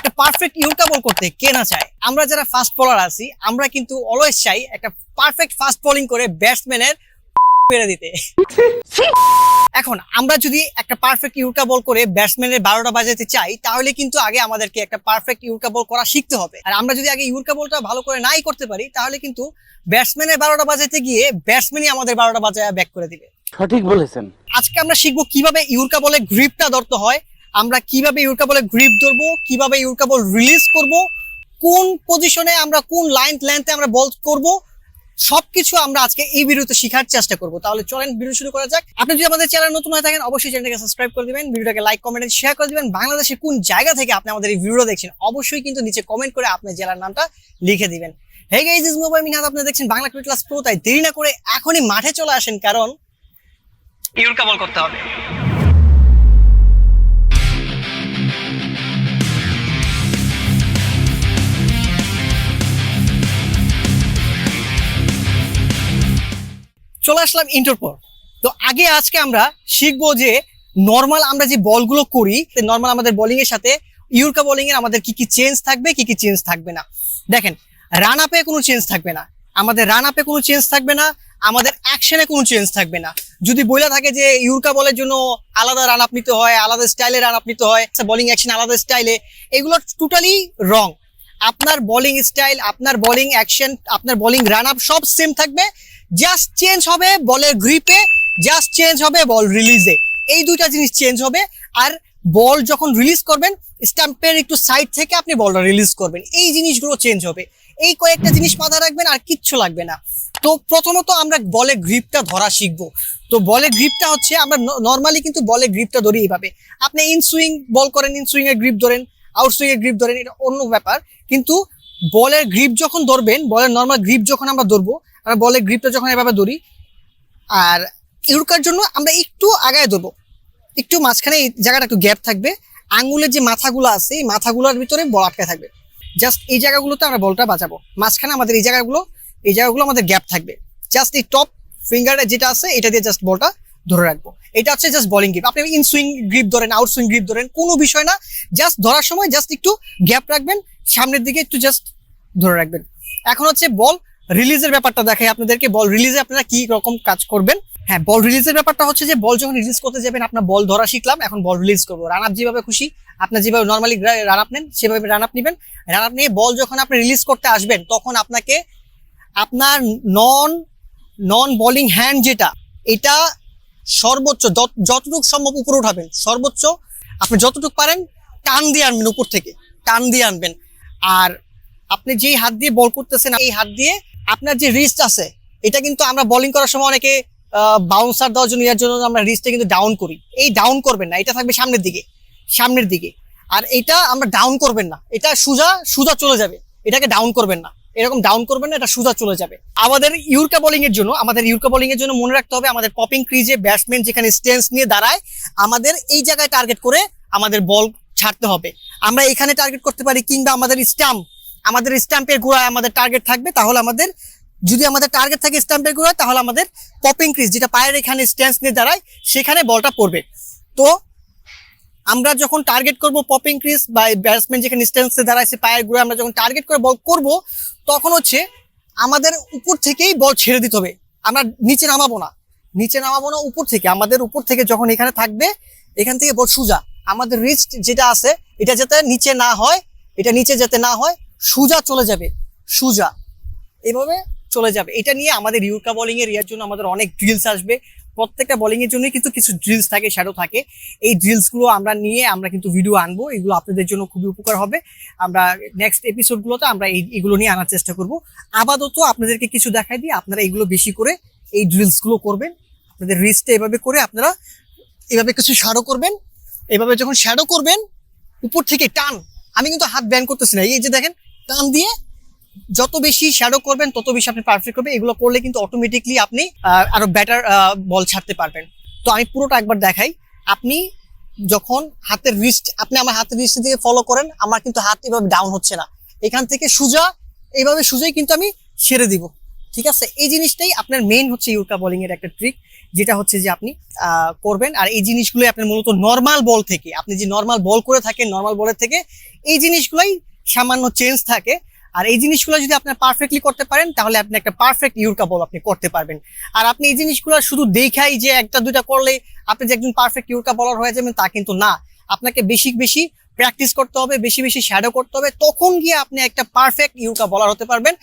একটা পারফেক্ট ইউরকা বল করতে কে না চায়? আমরা যারা ফাস্ট বলার আছি আমরা কিন্তু অলওয়েজ চাই একটা পারফেক্ট ফাস্ট বোলিং করে ব্যাটসম্যানের মেরে দিতে। এখন আমরা যদি একটা পারফেক্ট ইউরকা বল করে ব্যাটসম্যানের বারোটা বাজাতে চাই তাহলে কিন্তু আগে আমাদেরকে একটা পারফেক্ট ইউরকা বল করা শিখতে হবে। আর আমরা যদি আগে ইউরকা বলটা ভালো করে নাই করতে পারি তাহলে কিন্তু ব্যাটসম্যানের বারোটা বাজাতে গিয়ে ব্যাটসম্যানই আমাদের বারোটা বাজায় ব্যাক করে দিবে। সঠিক বলেছেন। আজকে আমরা শিখব কীভাবে ইউরকা বলে গ্রিপটা ধরতে হয় আমরা কীভাবে ইউরকা বলে গ্রিপ ধরবো, কীভাবে ইউরকা বল রিলিজ করব, কোন পজিশনে আমরা, কোন লাইন লেন্থে আমরা বল করব, সবকিছু আমরা আজকে এই ভিডিওতে শেখার চেষ্টা করব। তাহলে চলেন ভিডিও শুরু করা যাক। আপনি যদি আমাদের চ্যানেল নতুন হয়ে থাকেন, অবশ্যই চ্যানেলটাকে সাবস্ক্রাইব করে দিবেন, ভিডিওটাকে লাইক কমেন্ট শেয়ার করে দিবেন। বাংলাদেশের কোন জায়গা থেকে আপনি আমাদের এই ভিডিও দেখছেন, অবশ্যই কিন্তু নিচে কমেন্ট করে আপনার জেলার নামটা লিখে দিবেন। হে গাইজ ইজ মোবাইল মিনাদ আপনি দেখছেন বাংলা ক্রিকেট ক্লাস প্রো তাই দেরি না করে এখনই মাঠে চলে আসেন, কারণ ইউরকা বল করতে হবে। চলে আসলাম ইন্টার পর। তো আগে আজকে আমরা শিখব যে নর্মাল আমরা যে বলগুলো করি নর্মাল আমাদের বোলিং এর সাথে, ইউরকা বোলিং এর আমাদের কি কি চেঞ্জ থাকবে, কি কি চেঞ্জ থাকবে না। দেখেন রান আপে কোনো চেঞ্জ থাকবে না। আমাদের রান আপে কোনো চেঞ্জ থাকবে না, আমাদের অ্যাকশনে কোনো চেঞ্জ থাকবে না। যদি বইলা থাকে যে ইউরকা বলের জন্য আলাদা রান আপ নিতে হয়, আলাদা স্টাইলে রান আপ নিতে হয় বোলিং অ্যাকশন আলাদা স্টাইলে এগুলো টোটালি রং আপনার বোলিং স্টাইল আপনার বোলিং অ্যাকশন আপনার বোলিং রান আপ সব সেম থাকবে। জাস্ট চেঞ্জ হবে বলের গ্রিপে জাস্ট চেঞ্জ হবে বল রিলিজে এই দুইটা জিনিস চেঞ্জ হবে। আর বল যখন রিলিজ করবেন স্টাম্পের একটু সাইড থেকে আপনি বলটা রিলিজ করবেন। এই জিনিসগুলো চেঞ্জ হবে। এই কয়েকটা জিনিস মাথায় রাখবেন আর কিচ্ছু লাগবে না। তো প্রথমত আমরা বলে গ্রিপটা ধরা শিখব। তো বলে গ্রিপটা হচ্ছে, আমরা নর্মালি কিন্তু বলে গ্রিপটা ধরি এইভাবে। আপনি ইন সুইং বল করেন ইন এর গ্রিপ ধরেন। আউট সুইং এর গ্রিপ ধরেন, এটা অন্য ব্যাপার। কিন্তু বলের গ্রিপ যখন ধরবেন, বলের নর্মাল গ্রিপ যখন আমরা ধরবো, আমরা বলের গ্রিপটা যখন এভাবে ধরি, আর ইউরকার জন্য আমরা একটু আগায় ধরবো। একটু মাঝখানে এই জায়গাটা একটু গ্যাপ থাকবে। আঙুলের যে মাথাগুলো আছে, এই মাথাগুলোর ভিতরে বল আটকে থাকবে। জাস্ট এই জায়গাগুলোতে আমরা বলটা বাঁচাবো। মাঝখানে আমাদের এই জায়গাগুলো এই জায়গাগুলো আমাদের গ্যাপ থাকবে। জাস্ট এই টপ ফিঙ্গারটা যেটা আছে, এটা দিয়ে জাস্ট বলটা ধরে রাখব। এটা হচ্ছে জাস্ট বলিং গ্রিপ আপনি ইন সুইং গ্রিপ ধরেন আউট সুইং গ্রিপ ধরেন, কোনো বিষয় না। জাস্ট ধরার সময় জাস্ট একটু গ্যাপ রাখবেন, সামনের দিকে একটু জাস্ট ধরে রাখবেন। এখন হচ্ছে বল রিলিজের ব্যাপারটা দেখাই আপনাদেরকে। বল রিলিজে আপনারা কি রকম কাজ করবেন? হ্যাঁ বল রিলিজের ব্যাপারটা হচ্ছে যে বল যখন রিলিজ করতে যাবেন, আপনার বল ধরা শিখলাম, এখন বল রিলিজ করব। রান আপ যেভাবে খুশি আপনার যেভাবে নর্মালি রান আপ নেন, সেভাবে রান আপ নেবেন। রান আপ নিয়ে বল যখন আপনি রিলিজ করতে আসবেন, তখন আপনাকে আপনার নন নন বোলিং হ্যান্ড যেটা, এটা সর্বোচ্চ যত- যতটুকু সম্ভব উপরে উঠাবেন। সর্বোচ্চ আপনি যতটুকু পারেন টান দিয়ে আনবেন উপর থেকে। টান দিয়ে আনবেন। আর আপনি যেই হাত দিয়ে বল করতেছেন, এই হাত দিয়ে আপনার যে রিস্ট আছে, এটা কিন্তু আমরা বোলিং করার সময় অনেকে বাউন্সার দেওয়ার জন্য, ইয়ার জন্য আমরা রিস্টটা কিন্তু ডাউন করি। এই ডাউন করবেন না, এটা থাকবে সামনের দিকে। সামনের দিকে। আর এটা আমরা ডাউন করবেন না। এটা সোজা সোজা চলে যাবে। এটাকে ডাউন করবেন না। এরকম ডাউন করবেন না, এটা সোজা চলে যাবে। আমাদের ইউরকা বোলিং এর জন্য, আমাদের ইউরকা বোলিং এর জন্য মনে রাখতে হবে, আমাদের পপিং ক্রিজে ব্যাটসম্যান যেখানে স্টেন্স নিয়ে দাঁড়ায়, আমাদের এই জায়গায় টার্গেট করে আমাদের বল ছাড়তে হবে। আমরা এখানে টার্গেট করতে পারি কিংবা আমাদের স্টাম্প আমাদের স্ট্যাম্পের গোড়ায় আমাদের টার্গেট থাকবে, তাহলে আমাদের, যদি আমাদের টার্গেট থাকে স্ট্যাম্পের গোড়ায়, তাহলে আমাদের পপিং ক্রিজ যেটা পায়ের এখানে স্ট্যান্স নিয়ে দাঁড়ায়, সেখানে বলটা পড়বে। তো আমরা যখন টার্গেট করব পপিং ক্রিজ বা ব্যাটসম্যান যেখানে স্ট্যান্সে দাঁড়ায়, সে পায়ের গোড়ায় আমরা যখন টার্গেট করে বল করব, তখন হচ্ছে আমাদের উপর থেকেই বল ছেড়ে দিতে হবে। আমরা নিচে নামাবো না। নিচে নামাবো না উপর থেকে। আমাদের উপর থেকে যখন এখানে থাকবে, এখান থেকে বল সুজা। আমাদের রিস্ট যেটা আছে, এটা যাতে নিচে না হয়, এটা নিচে যাতে না হয়, সুজা চলে যাবে। সুজা। এভাবে চলে যাবে। এটা নিয়ে আমাদের ইউরকা বোলিং এর ইয়ার জন্য আমাদের অনেক ড্রিলস আসবে। প্রত্যেকটা বোলিং এর জন্য কিন্তু কিছু ড্রিলস থাকে শ্যাডো থাকে। এই ড্রিলসগুলো আমরা নিয়ে আমরা কিন্তু ভিডিও আনব, এগুলো আপনাদের জন্য খুবই উপকার হবে। আমরা নেক্সট এপিসোড গুলোতে আমরা এই, এগুলো নিয়ে আনার চেষ্টা করব। আপাতত আপনাদেরকে কিছু দেখাই দিয়ে আপনারা এগুলো বেশি করে এই ড্রিলসগুলো করবেন। আপনাদের রিস্টে এভাবে করে আপনারা এভাবে কিছু শ্যাডো করবেন, এভাবে যখন শ্যাডো করবেন, উপর থেকে টান, আমি কিন্তু হাত ব্যান করতেছি না, এই যে দেখেন, টান দিয়ে যত বেশি শ্যাডো করবেন, তত বেশি আপনি পারফেক্ট করবেন এগুলো করলে কিন্তু অটোমেটিকলি আপনি আরও বেটার বল ছাড়তে পারবেন। তো আমি পুরোটা একবার দেখাই। আপনি যখন হাতের রিস্ট আপনি আমার হাতের রিস্ট দিয়ে ফলো করেন, আমার কিন্তু হাত এভাবে ডাউন হচ্ছে না। এখান থেকে সুজা এইভাবে সোজাই কিন্তু আমি ছেড়ে দিব। ঠিক আছে? এই জিনিসটাই আপনার মেইন হচ্ছে ইউরকা বোলিং এর একটা ট্রিক যেটা হচ্ছে যে আপনি করবেন। আর এই জিনিসগুলোই আপনার মূলত নর্মাল বল থেকে, আপনি যে নর্মাল বল করে থাকেন নর্মাল বলের থেকে, এই জিনিসগুলোই সামান্য চেঞ্জ থাকে। আর এই জিনিসগুলো যদি আপনার পারফেক্টলি করতে পারেন, তাহলে আপনি একটা পারফেক্ট ইউরকা বল আপনি করতে পারবেন। আর আপনি এই জিনিসগুলো শুধু দেখাই যে একটা, দুইটা করলে আপনি যে একজন পারফেক্ট ইউরকা বলার হয়ে যাবেন, তা কিন্তু না। আপনাকে বেশি বেশি প্র্যাকটিস করতে হবে, বেশি বেশি শ্যাডো করতে হবে। তখন গিয়ে আপনি একটা পারফেক্ট ইউরকা বলার হতে পারবেন।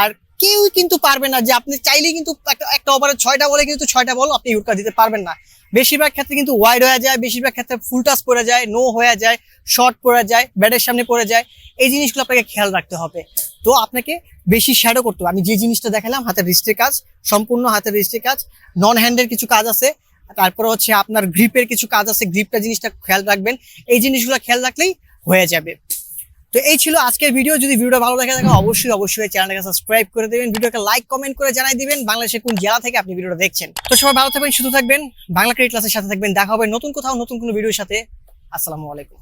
আর কেউই কিন্তু পারবে না যে আপনি চাইলেই কিন্তু একটা একটা ওভারে ছয়টা বলে কিন্তু ছয়টা বল আপনি ইউরকা দিতে পারবেন না। বেশিরভাগ ক্ষেত্রে কিন্তু ওয়াইড হয়ে যায়, বেশিরভাগ ক্ষেত্রে ফুল টাচ পড়ে যায় নো হয়ে যায় শর্ট পড়ে যায় ব্যাটের সামনে পড়ে যায়, এই জিনিসগুলো আপনাকে খেয়াল রাখতে হবে। তো আপনাকে বেশি শ্যাডো করতে হবে। আমি যে জিনিসটা দেখালাম, হাতের রিস্টের কাজ, সম্পূর্ণ হাতের রিস্টের কাজ নন হ্যান্ডের কিছু কাজ আছে, তারপরে হচ্ছে আপনার গ্রিপের কিছু কাজ আছে গ্রিপটা জিনিসটা খেয়াল রাখবেন, এই জিনিসগুলো খেয়াল রাখলেই হয়ে যাবে। তো এই ছিল আজকের ভিডিও যদি ভিডিওটা ভালো লাগে থাকে অবশ্যই অবশ্যই চ্যানেলটাকে সাবস্ক্রাইব করে দেবেন। ভিডিওকে লাইক কমেন্ট করে জানাই দিবেন। বাংলাদেশের কোন জেলা থেকে আপনি ভিডিওটা দেখছেন। তো সবাই ভালো থাকবেন, সুস্থ থাকবেন। বাংলা ক্রেডিট ক্লাসের সাথে থাকবেন। দেখা হবে নতুন কোথাও, নতুন কোনো ভিডিওর সাথে। আসসালামু আলাইকুম।